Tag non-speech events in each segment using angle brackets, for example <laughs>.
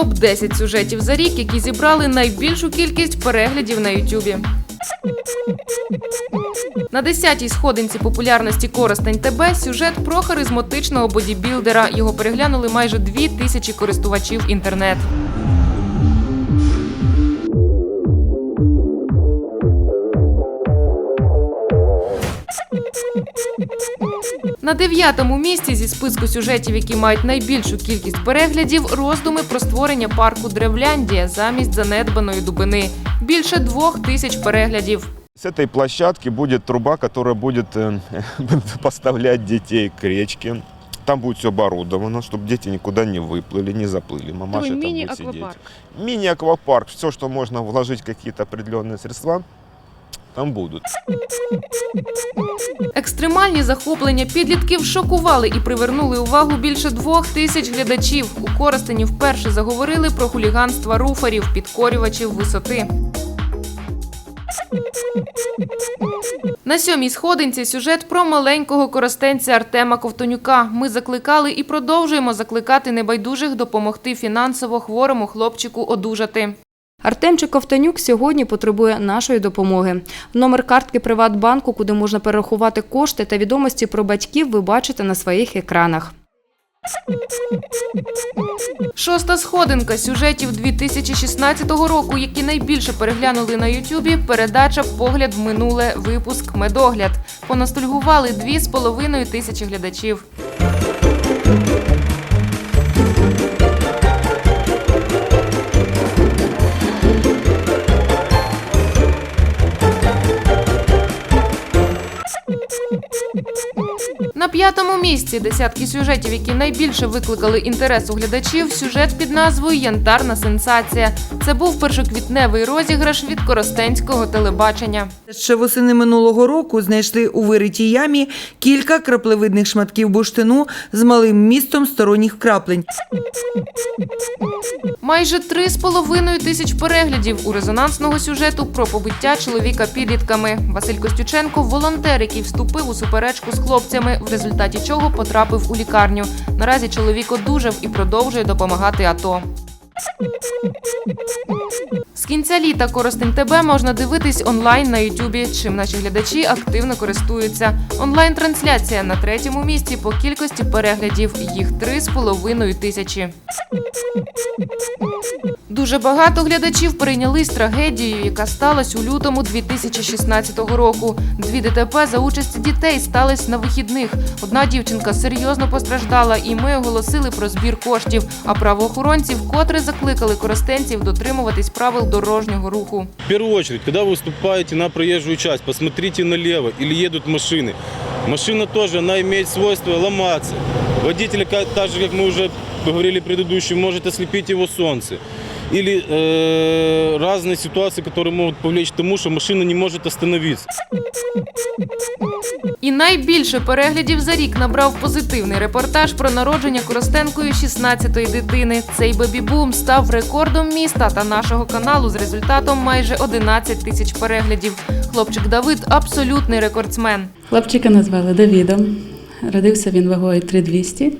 топ 10 сюжетів за рік, які зібрали найбільшу кількість переглядів на Ютубі. На 10-й сходинці популярності Коростень ТБ сюжет про харизматичного бодібілдера. Його переглянули майже дві тисячі користувачів інтернет. На дев'ятому місці зі списку сюжетів, які мають найбільшу кількість переглядів, роздуми про створення парку Древляндія замість занедбаної дубини. Більше двох тисяч переглядів. С этой площадки будет труба, которая будет э, <laughs> поставлять детей к речке. Там будет все оборудовано, чтобы дети никуда не выплыли, не заплыли. Мамаша там будет сидеть. Мини-аквапарк. Все, что можно вложить в какие-то определенные средства, там будут. Екстремальні захоплення підлітків шокували і привернули увагу більше двох тисяч глядачів. У Коростені вперше заговорили про хуліганство руферів, підкорювачів висоти. На сьомій сходинці сюжет про маленького коростенця Артема Ковтонюка. Ми закликали і продовжуємо закликати небайдужих допомогти фінансово хворому хлопчику одужати. Артемчик Ковтонюк сьогодні потребує нашої допомоги. Номер картки Приватбанку, куди можна перерахувати кошти та відомості про батьків, ви бачите на своїх екранах. Шоста сходинка сюжетів 2016 року, які найбільше переглянули на Ютубі. Передача Погляд минуле випуск Медогляд. Поностальгували дві з половиною тисячі глядачів. П'ятому місці десятки сюжетів, які найбільше викликали інтерес у глядачів. Сюжет під назвою Янтарна сенсація. Це був першоквітневий розіграш від коростенського телебачення. Ще восени минулого року знайшли у виритій ямі кілька краплевидних шматків бурштину з малим містом сторонніх краплень. Майже три з половиною тисяч переглядів у резонансного сюжету про побиття чоловіка підлітками. Василь Костюченко волонтер, який вступив у суперечку з хлопцями, в результаті чого потрапив у лікарню. Наразі чоловік одужав і продовжує допомагати АТО. З кінця літа Коростень ТБ можна дивитись онлайн на Ютубі, чим наші глядачі активно користуються. Онлайн-трансляція на третьому місці по кількості переглядів. Їх три з половиною тисячі. Дуже багато глядачів перейнялись трагедією, яка сталася у лютому 2016 року. Дві ДТП за участі дітей стались на вихідних. Одна дівчинка серйозно постраждала, і ми оголосили про збір коштів. А правоохоронці вкотре закликали коростенців дотримуватись правил дорожнього руху. В первую очередь, когда вы выступаете на проезжую часть, посмотрите налево или едут машины. Машина тоже, она имеет свойство ломаться. Водитель, ка- так же, как мы уже говорили предыдущий, может ослепить его солнце. Или э, разные ситуации, которые могут повлечь к тому, что машина не может остановиться. І найбільше переглядів за рік набрав позитивний репортаж про народження Коростенкою 16-ї дитини. Цей бебі-бум став рекордом міста та нашого каналу з результатом майже 11 тисяч переглядів. Хлопчик Давид абсолютний рекордсмен. Хлопчика назвали Давідом. Родився він вагою 3200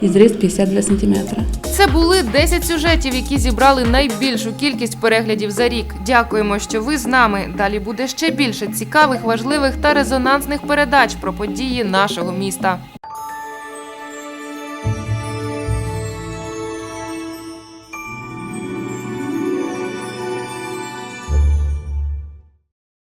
і зріст 52 см. Це були 10 сюжетів, які зібрали найбільшу кількість переглядів за рік. Дякуємо, що ви з нами. Далі буде ще більше цікавих, важливих та резонансних передач про події нашого міста.